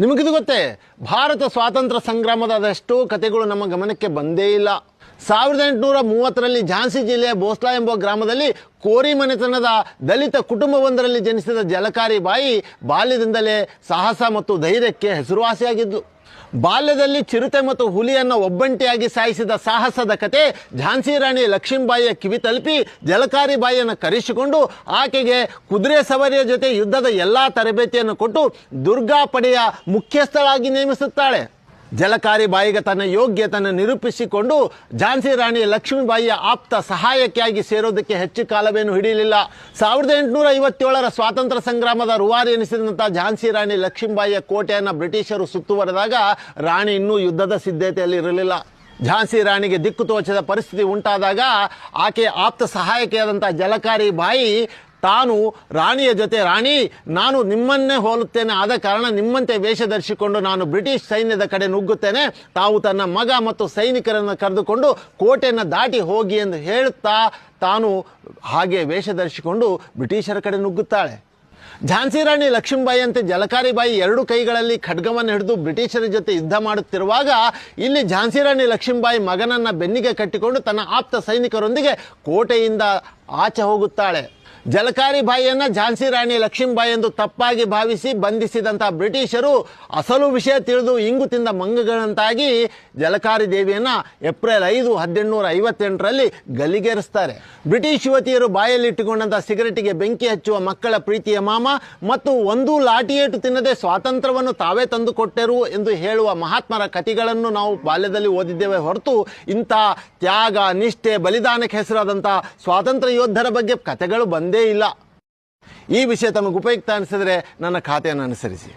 ನಿಮಗಿದು ಗೊತ್ತೇ? ಭಾರತ ಸ್ವಾತಂತ್ರ್ಯ ಸಂಗ್ರಾಮದ ಅದೆಷ್ಟೋ ಕಥೆಗಳು ನಮ್ಮ ಗಮನಕ್ಕೆ ಬಂದೇ ಇಲ್ಲ. ಸಾವಿರದ ಎಂಟುನೂರ ಮೂವತ್ತರಲ್ಲಿ ಝಾನ್ಸಿ ಜಿಲ್ಲೆಯ ಬೋಸ್ಲಾ ಎಂಬ ಗ್ರಾಮದಲ್ಲಿ ಕೋರಿ ಮನೆತನದ ದಲಿತ ಕುಟುಂಬವೊಂದರಲ್ಲಿ ಜನಿಸಿದ ಜಲಕಾರಿ ಬಾಯಿ ಬಾಲ್ಯದಿಂದಲೇ ಸಾಹಸ ಮತ್ತು ಧೈರ್ಯಕ್ಕೆ ಹೆಸರುವಾಸಿಯಾಗಿದ್ದು. ಬಾಲ್ಯದಲ್ಲಿ ಚಿರತೆ ಮತ್ತು ಹುಲಿಯನ್ನು ಒಬ್ಬಂಟಿಯಾಗಿ ಸಾಯಿಸಿದ ಸಾಹಸದ ಕತೆ ಝಾನ್ಸಿ ರಾಣಿ ಲಕ್ಷ್ಮೀಬಾಯಿಯ ಕಿವಿ ತಲುಪಿ ಜಲಕಾರಿ ಬಾಯಿಯನ್ನು ಕರೆಸಿಕೊಂಡು ಆಕೆಗೆ ಕುದುರೆ ಸವಾರಿಯ ಜೊತೆ ಯುದ್ಧದ ಎಲ್ಲ ತರಬೇತಿಯನ್ನು ಕೊಟ್ಟು ದುರ್ಗಾ ಪಡೆಯ ಮುಖ್ಯಸ್ಥಳಾಗಿ ನೇಮಿಸುತ್ತಾಳೆ. ಜಲಕಾರಿ ಬಾಯಿಗೆ ತನ್ನ ಯೋಗ್ಯತೆಯನ್ನು ನಿರೂಪಿಸಿಕೊಂಡು ಝಾನ್ಸಿ ರಾಣಿ ಲಕ್ಷ್ಮೀಬಾಯಿಯ ಆಪ್ತ ಸಹಾಯಕ್ಕಾಗಿ ಸೇರೋದಕ್ಕೆ ಹೆಚ್ಚು ಕಾಲವೇನು ಹಿಡಿಯಲಿಲ್ಲ. ಸಾವಿರದ ಎಂಟುನೂರ ಐವತ್ತೇಳರ ಸ್ವಾತಂತ್ರ್ಯ ಸಂಗ್ರಾಮದ ರುವಾರಿ ಎನಿಸಿದಂಥ ಝಾನ್ಸಿ ರಾಣಿ ಲಕ್ಷ್ಮೀಬಾಯಿಯ ಕೋಟೆಯನ್ನು ಬ್ರಿಟಿಷರು ಸುತ್ತುವರೆದಾಗ ರಾಣಿ ಇನ್ನೂ ಯುದ್ಧದ ಸಿದ್ಧತೆಯಲ್ಲಿ ಇರಲಿಲ್ಲ. ಝಾನ್ಸಿ ರಾಣಿಗೆ ದಿಕ್ಕು ತೋಚದ ಪರಿಸ್ಥಿತಿ ಉಂಟಾದಾಗ ಆಕೆ ಆಪ್ತ ಸಹಾಯಕಿಯಾದಂಥ ಜಲಕಾರಿ ಬಾಯಿ ತಾನು ರಾಣಿಯ ಜೊತೆ, ರಾಣಿ, ನಾನು ನಿಮ್ಮನ್ನೇ ಹೋಲುತ್ತೇನೆ. ಆದ ಕಾರಣ ನಿಮ್ಮಂತೆ ವೇಷ ಧರಿಸಿಕೊಂಡು ನಾನು ಬ್ರಿಟಿಷ್ ಸೈನ್ಯದ ಕಡೆ ನುಗ್ಗುತ್ತೇನೆ. ತಾವು ತನ್ನ ಮಗ ಮತ್ತು ಸೈನಿಕರನ್ನು ಕರೆದುಕೊಂಡು ಕೋಟೆಯನ್ನು ದಾಟಿ ಹೋಗಿ ಎಂದು ಹೇಳುತ್ತಾ ತಾನು ಹಾಗೆ ವೇಷ ಧರಿಸಿಕೊಂಡು ಬ್ರಿಟಿಷರ ಕಡೆ ನುಗ್ಗುತ್ತಾಳೆ. ಝಾನ್ಸಿ ರಾಣಿ ಲಕ್ಷ್ಮೀಬಾಯಿ ಅಂತೆ ಜಲಕಾರಿ ಬಾಯಿ ಎರಡು ಕೈಗಳಲ್ಲಿ ಖಡ್ಗವನ್ನು ಹಿಡಿದು ಬ್ರಿಟಿಷರ ಜೊತೆ ಯುದ್ಧ ಮಾಡುತ್ತಿರುವಾಗ ಇಲ್ಲಿ ಝಾನ್ಸಿ ರಾಣಿ ಲಕ್ಷ್ಮೀಬಾಯಿ ಮಗನನ್ನ ಬೆನ್ನಿಗೆ ಕಟ್ಟಿಕೊಂಡು ತನ್ನ ಆಪ್ತ ಸೈನಿಕರೊಂದಿಗೆ ಕೋಟೆಯಿಂದ ಆಚೆ ಹೋಗುತ್ತಾಳೆ. ಜಲಕಾರಿ ಬಾಯಿಯನ್ನ ಝಾನ್ಸಿ ರಾಣಿ ಲಕ್ಷ್ಮೀಬಾಯಿ ಎಂದು ತಪ್ಪಾಗಿ ಭಾವಿಸಿ ಬಂಧಿಸಿದಂಥ ಬ್ರಿಟಿಷರು ಅಸಲು ವಿಷಯ ತಿಳಿದು ಇಂಗು ತಿಂದ ಮಂಗಗಳಂತಾಗಿ ಜಲಕಾರಿ ದೇವಿಯನ್ನ ಏಪ್ರಿಲ್ ಐದು ಹದಿನೆಂಟುನೂರ ಐವತ್ತೆಂಟರಲ್ಲಿ ಗಲಿಗೇರಿಸ್ತಾರೆ. ಬ್ರಿಟಿಷ್ ಯುವತಿಯರು ಬಾಯಲ್ಲಿಟ್ಟುಕೊಂಡಂಥ ಸಿಗರೆಟಿಗೆ ಬೆಂಕಿ ಹಚ್ಚುವ ಮಕ್ಕಳ ಪ್ರೀತಿಯ ಮಾಮ ಮತ್ತು ಒಂದು ಲಾಟಿಯೇಟು ತಿನ್ನದೆ ಸ್ವಾತಂತ್ರ್ಯವನ್ನು ತಾವೇ ತಂದುಕೊಟ್ಟರು ಎಂದು ಹೇಳುವ ಮಹಾತ್ಮರ ಕಥೆಗಳನ್ನು ನಾವು ಬಾಲ್ಯದಲ್ಲಿ ಓದಿದ್ದೇವೆ ಹೊರತು ಇಂಥ ತ್ಯಾಗ, ನಿಷ್ಠೆ, ಬಲಿದಾನಕ್ಕೆ ಹೆಸರಾದಂಥ ಸ್ವಾತಂತ್ರ್ಯ ಯೋಧರ ಬಗ್ಗೆ ಕತೆಗಳು ಬಂದೇ ಇಲ್ಲ. ಈ ವಿಷಯ ತಮಗೆ ಉಪಯುಕ್ತ ಅನಿಸಿದರೆ ನನ್ನ ಖಾತೆಯನ್ನು ಅನುಸರಿಸಿ.